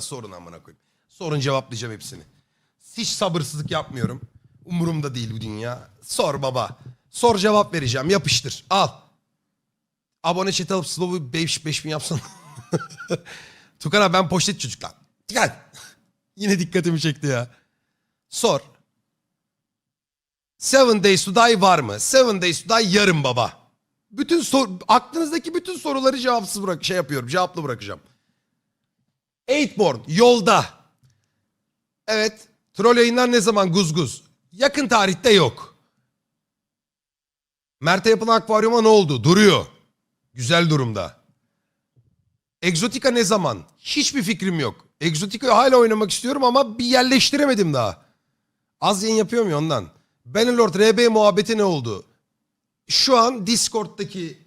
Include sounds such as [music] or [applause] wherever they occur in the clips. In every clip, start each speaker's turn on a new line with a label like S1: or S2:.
S1: ya sorun amına koyayım. Sorun cevaplayacağım hepsini. Hiç sabırsızlık yapmıyorum. Umurumda değil bu dünya. Sor baba. Sor cevap vereceğim. Yapıştır. Al. Abone chat alıp slow'u 5 5000 yapsana. [laughs] Tukan abi ben poşet çocuk lan. Gel. [laughs] Yine dikkatimi çekti ya. Sor. Seven Days to Die var mı? Seven Days to Die yarın baba. Bütün sor aklınızdaki bütün soruları cevapsız bırak şey yapıyorum. Cevaplı bırakacağım. Eightborn yolda. Evet. Troll yayınlar ne zaman guz guz? Yakın tarihte yok. Mert'e yapılan akvaryuma ne oldu? Duruyor. Güzel durumda. Exotica ne zaman? Hiçbir fikrim yok. Exotica'yı hala oynamak istiyorum ama bir yerleştiremedim daha. Az yayın yapıyorum ya ondan. Bannerlord RB muhabbeti ne oldu? Şu an Discord'daki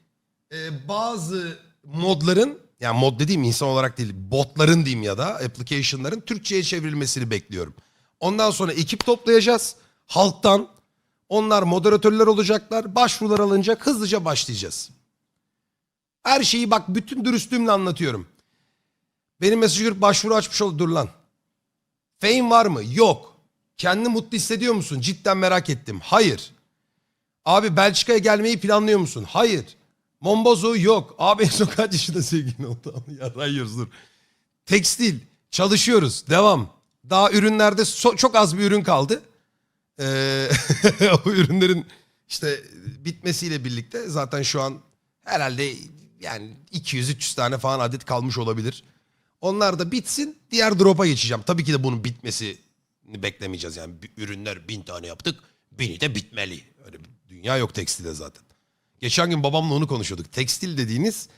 S1: e, bazı modların yani mod dediğim insan olarak değil botların diyeyim ya da application'ların Türkçe'ye çevrilmesini bekliyorum. Ondan sonra ekip toplayacağız halktan. Onlar moderatörler olacaklar. Başvurular alınacak. Hızlıca başlayacağız. Her şeyi bak bütün dürüstlüğümle anlatıyorum. Benim mesaj görüp başvuru açmış ol dur lan. Fame var mı? Yok. Kendini mutlu hissediyor musun? Cidden merak ettim. Hayır. Abi Belçika'ya gelmeyi planlıyor musun? Hayır. Mombozo yok. Abi en son kaç yaşında sevgilin oldu? [laughs] Yarayıyoruz dur. Tekstil. Çalışıyoruz. Devam. Daha ürünlerde so- çok az bir ürün kaldı. Ee, [laughs] o ürünlerin işte bitmesiyle birlikte zaten şu an herhalde yani 200-300 tane falan adet kalmış olabilir. Onlar da bitsin diğer drop'a geçeceğim. Tabii ki de bunun bitmesini beklemeyeceğiz. Yani ürünler bin tane yaptık. Bini de bitmeli. Öyle bir dünya yok tekstilde zaten. Geçen gün babamla onu konuşuyorduk. Tekstil dediğiniz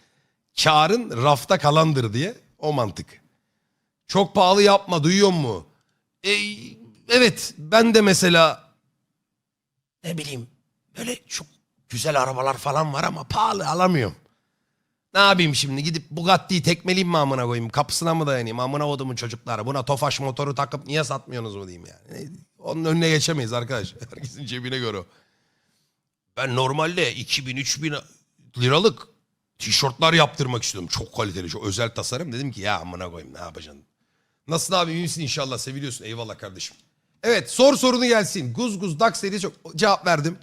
S1: karın rafta kalandır diye o mantık. Çok pahalı yapma duyuyor mu? E, evet ben de mesela ne bileyim böyle çok güzel arabalar falan var ama pahalı alamıyorum. Ne yapayım şimdi gidip Bugatti'yi tekmeleyeyim mi amına koyayım? Kapısına mı dayanayım? Amına kodumun çocukları. Buna Tofaş motoru takıp niye satmıyorsunuz mu diyeyim yani. Onun önüne geçemeyiz arkadaş. [laughs] Herkesin cebine göre o. Ben normalde 2000-3000 liralık tişörtler yaptırmak istiyorum. Çok kaliteli, çok özel tasarım. Dedim ki ya amına koyayım ne yapacaksın? Nasıl abi iyi misin inşallah seviliyorsun. Eyvallah kardeşim. Evet sor sorunu gelsin. Guz guz dak seri çok cevap verdim.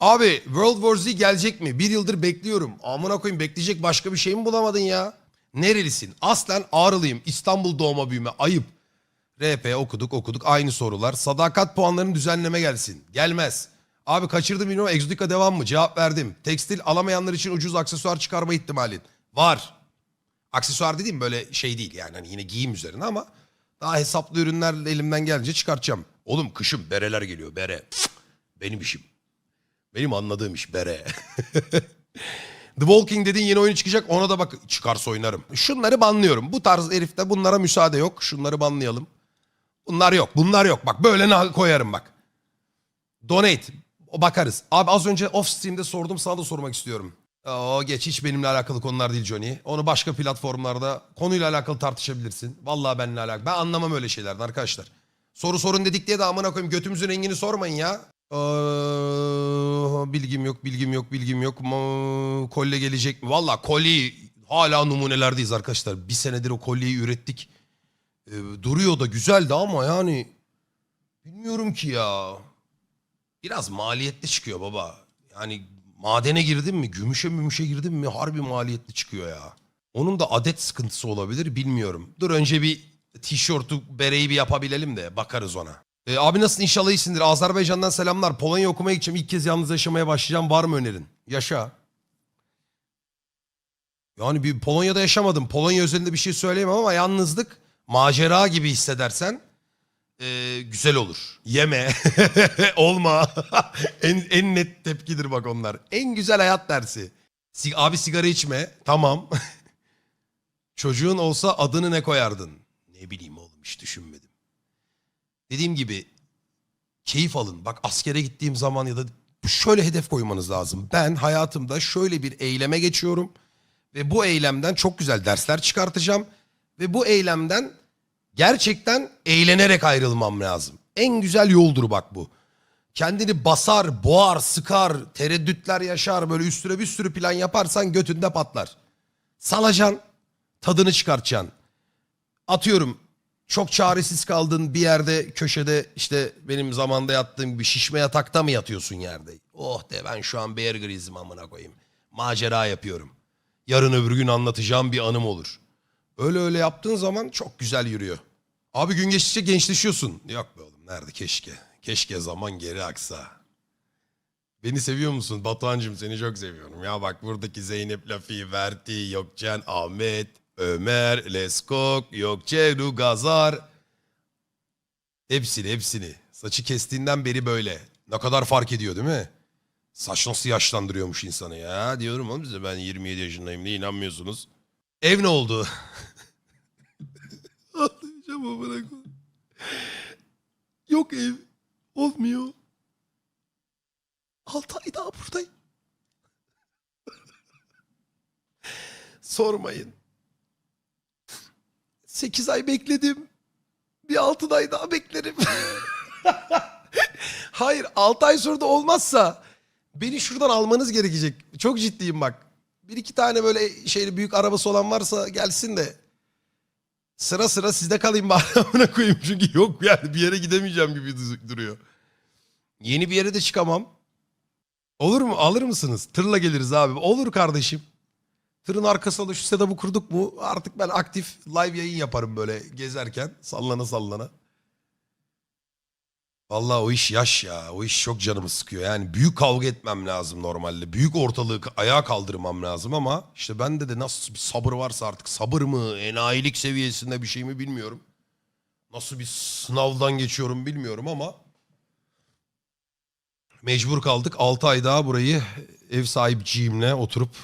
S1: Abi World War Z gelecek mi? Bir yıldır bekliyorum. Amına koyayım bekleyecek başka bir şey mi bulamadın ya? Nerelisin? Aslen Ağrılıyım. İstanbul doğma büyüme. Ayıp. RP okuduk okuduk aynı sorular. Sadakat puanlarının düzenleme gelsin. Gelmez. Abi kaçırdım bilmiyorum. Exotica devam mı? Cevap verdim. Tekstil alamayanlar için ucuz aksesuar çıkarma ihtimalin. Var. Aksesuar dediğim böyle şey değil yani hani yine giyim üzerine ama daha hesaplı ürünlerle elimden gelince çıkartacağım. Oğlum kışım bereler geliyor bere. Benim işim. Benim anladığım iş bere. [laughs] The Walking dediğin yeni oyunu çıkacak ona da bak çıkarsa oynarım. Şunları banlıyorum. Bu tarz herifte bunlara müsaade yok. Şunları banlayalım. Bunlar yok. Bunlar yok. Bak böyle koyarım bak. Donate. Bakarız. Abi az önce off stream'de sordum sana da sormak istiyorum. O geç hiç benimle alakalı konular değil Johnny. Onu başka platformlarda konuyla alakalı tartışabilirsin. Vallahi benimle alakalı. Ben anlamam öyle şeylerden arkadaşlar. Soru sorun dedik diye de amına koyayım götümüzün rengini sormayın ya. Ee, bilgim yok, bilgim yok, bilgim yok. Ma- Kolye gelecek mi? Valla kolye hala numunelerdeyiz arkadaşlar. Bir senedir o kolyeyi ürettik. Ee, duruyor da güzeldi ama yani bilmiyorum ki ya. Biraz maliyetli çıkıyor baba. Yani madene girdin mi, gümüşe mümüşe girdin mi harbi maliyetli çıkıyor ya. Onun da adet sıkıntısı olabilir bilmiyorum. Dur önce bir tişörtü, bereyi bir yapabilelim de bakarız ona. Ee, abi nasılsın inşallah iyisindir. Azerbaycan'dan selamlar. Polonya okumaya gideceğim. İlk kez yalnız yaşamaya başlayacağım. Var mı önerin? Yaşa. Yani bir Polonya'da yaşamadım. Polonya özelinde bir şey söyleyemem ama yalnızlık macera gibi hissedersen e, güzel olur. Yeme. [laughs] Olma. [laughs] en, en net tepkidir bak onlar. En güzel hayat dersi. Si- abi sigara içme. Tamam. [laughs] Çocuğun olsa adını ne koyardın? Ne bileyim oğlum hiç düşünmedim. Dediğim gibi keyif alın. Bak askere gittiğim zaman ya da şöyle hedef koymanız lazım. Ben hayatımda şöyle bir eyleme geçiyorum ve bu eylemden çok güzel dersler çıkartacağım ve bu eylemden gerçekten eğlenerek ayrılmam lazım. En güzel yoldur bak bu. Kendini basar, boğar, sıkar, tereddütler yaşar, böyle üstüne bir sürü plan yaparsan götünde patlar. Salacaksın, tadını çıkartacaksın. Atıyorum çok çaresiz kaldın bir yerde köşede işte benim zamanda yattığım gibi şişme yatakta mı yatıyorsun yerde? Oh de ben şu an Bear Grylls'im amına koyayım. Macera yapıyorum. Yarın öbür gün anlatacağım bir anım olur. Öyle öyle yaptığın zaman çok güzel yürüyor. Abi gün geçtikçe gençleşiyorsun. Yok be oğlum nerede keşke. Keşke zaman geri aksa. Beni seviyor musun? Batuhan'cığım seni çok seviyorum. Ya bak buradaki Zeynep Lafi, Verti, Yokçen, Ahmet, Ömer, Leskok, Yokçenu, Gazar. Hepsini hepsini. Saçı kestiğinden beri böyle. Ne kadar fark ediyor değil mi? Saç nasıl yaşlandırıyormuş insanı ya. Diyorum oğlum size ben 27 yaşındayım diye inanmıyorsunuz. Ev ne oldu? [laughs] Amına koyayım. Yok ev. Olmuyor. 6 ay daha buradayım. Sormayın. 8 ay bekledim. Bir 6 ay daha beklerim. [laughs] Hayır 6 ay sonra da olmazsa beni şuradan almanız gerekecek. Çok ciddiyim bak. Bir iki tane böyle şeyli büyük arabası olan varsa gelsin de sıra sıra sizde kalayım bari [laughs] koyayım. Çünkü yok yani bir yere gidemeyeceğim gibi du- duruyor. Yeni bir yere de çıkamam. Olur mu? Alır mısınız? Tırla geliriz abi. Olur kardeşim. Tırın arkasına da şu setup'ı kurduk mu artık ben aktif live yayın yaparım böyle gezerken sallana sallana. Vallahi o iş yaş ya. O iş çok canımı sıkıyor. Yani büyük kavga etmem lazım normalde. Büyük ortalığı ayağa kaldırmam lazım ama işte bende de nasıl bir sabır varsa artık sabır mı, enayilik seviyesinde bir şey mi bilmiyorum. Nasıl bir sınavdan geçiyorum bilmiyorum ama mecbur kaldık. 6 ay daha burayı ev sahipciğimle oturup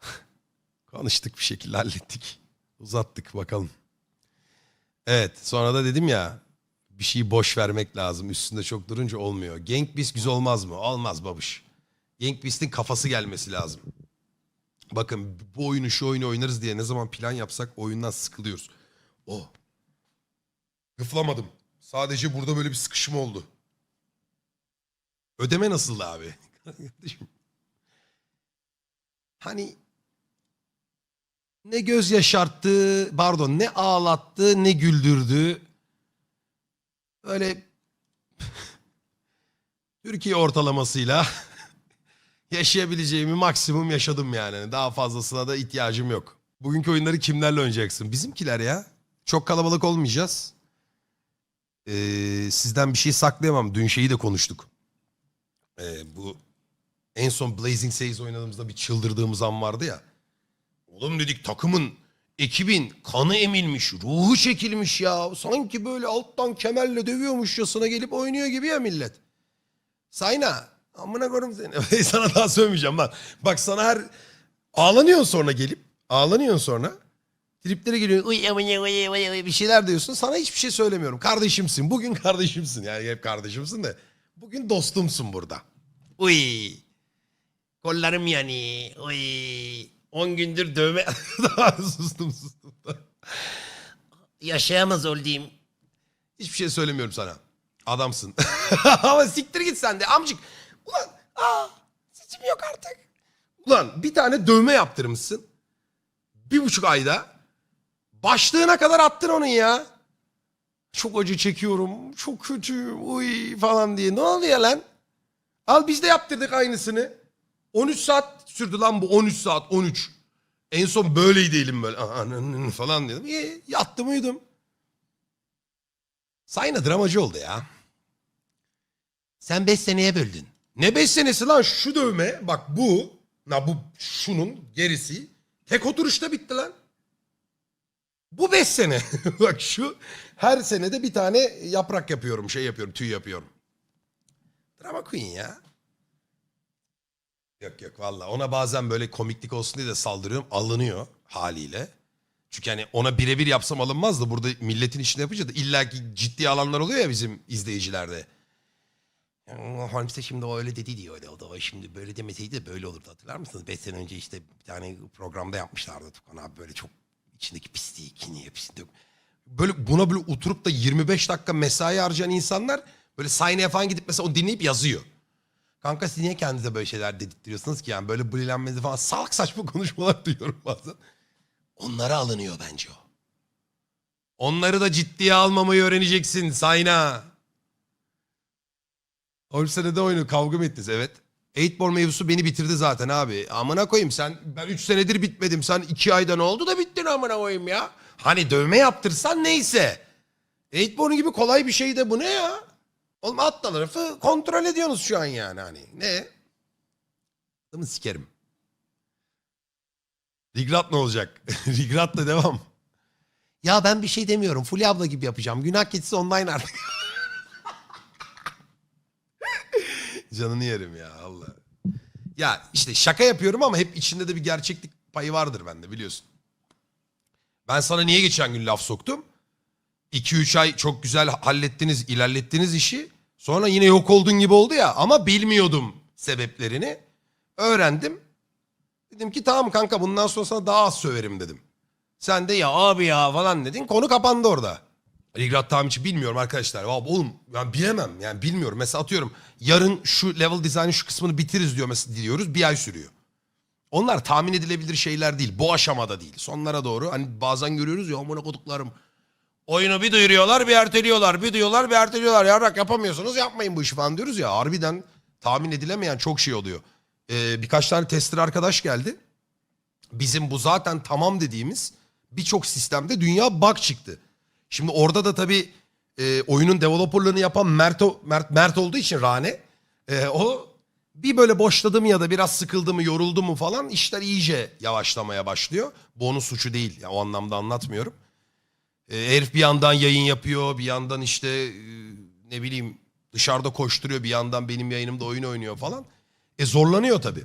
S1: [laughs] konuştuk bir şekilde hallettik. Uzattık bakalım. Evet sonra da dedim ya bir şeyi boş vermek lazım. Üstünde çok durunca olmuyor. Genk Beast güzel olmaz mı? Olmaz babuş. Genk Beast'in kafası gelmesi lazım. Bakın bu oyunu şu oyunu oynarız diye ne zaman plan yapsak oyundan sıkılıyoruz. O. Gıflamadım. Sadece burada böyle bir sıkışma oldu. Ödeme nasıldı abi? [laughs] Hani ne göz yaşarttı, pardon ne ağlattı ne güldürdü. Öyle [laughs] Türkiye ortalamasıyla [laughs] yaşayabileceğimi maksimum yaşadım yani. Daha fazlasına da ihtiyacım yok. Bugünkü oyunları kimlerle oynayacaksın? Bizimkiler ya. Çok kalabalık olmayacağız. Ee, sizden bir şey saklayamam. Dün şeyi de konuştuk. Ee, bu en son Blazing Sails oynadığımızda bir çıldırdığımız an vardı ya. Oğlum dedik takımın, ekibin kanı emilmiş, ruhu çekilmiş ya. Sanki böyle alttan kemerle dövüyormuşçasına gelip oynuyor gibi ya millet. Sayna, amına koyayım seni. [laughs] sana daha söylemeyeceğim lan. Bak sana her... Ağlanıyorsun sonra gelip, ağlanıyorsun sonra. Triplere geliyor, uy, uy, uy, bir şeyler diyorsun. Sana hiçbir şey söylemiyorum. Kardeşimsin, bugün kardeşimsin. Yani hep kardeşimsin de. Bugün dostumsun burada. Uy. Kollarım yani. Uy. 10 gündür dövme... [laughs] sustum sustum. Yaşayamaz olayım. Hiçbir şey söylemiyorum sana. Adamsın. [laughs] Ama siktir git sen de amcık. Ulan aa, seçim yok artık. Ulan bir tane dövme yaptırmışsın. Bir buçuk ayda. Başlığına kadar attın onun ya. Çok acı çekiyorum. Çok kötüyüm. Uy falan diye. Ne oluyor lan? Al biz de yaptırdık aynısını. 13 saat sürdü lan bu 13 saat 13. En son böyleydi elim böyle falan dedim. İyi yattım uyudum. Sayna dramacı oldu ya. Sen 5 seneye böldün. Ne 5 senesi lan şu dövme bak bu. Na bu şunun gerisi. Tek oturuşta bitti lan. Bu 5 sene. [laughs] bak şu her senede bir tane yaprak yapıyorum şey yapıyorum tüy yapıyorum. Drama queen ya. Yok yok valla ona bazen böyle komiklik olsun diye de saldırıyorum alınıyor haliyle. Çünkü hani ona birebir yapsam alınmaz da burada milletin içinde yapınca da illaki ciddi alanlar oluyor ya bizim izleyicilerde. Ya, Holmes de şimdi o öyle dedi diyor öyle o da şimdi böyle demeseydi de böyle olurdu hatırlar mısınız? 5 sene önce işte bir tane programda yapmışlardı Tukan abi böyle çok içindeki pisliği kini hepsini Böyle buna böyle oturup da 25 dakika mesai harcayan insanlar böyle sahneye falan gidip mesela onu dinleyip yazıyor. Kanka siz niye kendinize böyle şeyler dedirtiyorsunuz ki yani böyle bulilenmenizi falan salak saçma [laughs] konuşmalar duyuyorum bazen. Onlara alınıyor bence o. Onları da ciddiye almamayı öğreneceksin Sayna. Sen de oyunu kavga mı ettiniz? Evet. 8 mevzusu beni bitirdi zaten abi. Amına koyayım sen ben 3 senedir bitmedim. Sen 2 ayda ne oldu da bittin amına koyayım ya. Hani dövme yaptırsan neyse. 8 gibi kolay bir şey de bu ne ya? Oğlum alt tarafı kontrol ediyorsunuz şu an yani hani. Ne? Adamı sikerim. Rigrat ne olacak? [laughs] Rigrat'la devam. Ya ben bir şey demiyorum. Fulya abla gibi yapacağım. Günah keçisi online artık. [laughs] Canını yerim ya Allah. Ya işte şaka yapıyorum ama hep içinde de bir gerçeklik payı vardır bende biliyorsun. Ben sana niye geçen gün laf soktum? 2-3 ay çok güzel hallettiniz, ilerlettiniz işi. Sonra yine yok oldun gibi oldu ya ama bilmiyordum sebeplerini. Öğrendim. Dedim ki tamam kanka bundan sonra sana daha az söverim dedim. Sen de ya abi ya falan dedin. Konu kapandı orada. Rigrat tamam hiç bilmiyorum arkadaşlar. Vallahi oğlum ben bilemem yani bilmiyorum. Mesela atıyorum yarın şu level dizaynı şu kısmını bitiririz diyor mesela diyoruz. Bir ay sürüyor. Onlar tahmin edilebilir şeyler değil. Bu aşamada değil. Sonlara doğru hani bazen görüyoruz ya amına koduklarım. Oyunu bir duyuruyorlar bir erteliyorlar. Bir duyuyorlar bir erteliyorlar. Ya bak yapamıyorsunuz yapmayın bu işi falan diyoruz ya. Harbiden tahmin edilemeyen çok şey oluyor. Ee, birkaç tane tester arkadaş geldi. Bizim bu zaten tamam dediğimiz birçok sistemde dünya bug çıktı. Şimdi orada da tabii e, oyunun developerlığını yapan Mert, Mert, Mert olduğu için Rane e, o bir böyle boşladı mı ya da biraz sıkıldı mı yoruldu mu falan işler iyice yavaşlamaya başlıyor. Bu onun suçu değil ya o anlamda anlatmıyorum. E, herif bir yandan yayın yapıyor bir yandan işte e, ne bileyim dışarıda koşturuyor bir yandan benim yayınımda oyun oynuyor falan. E zorlanıyor tabii.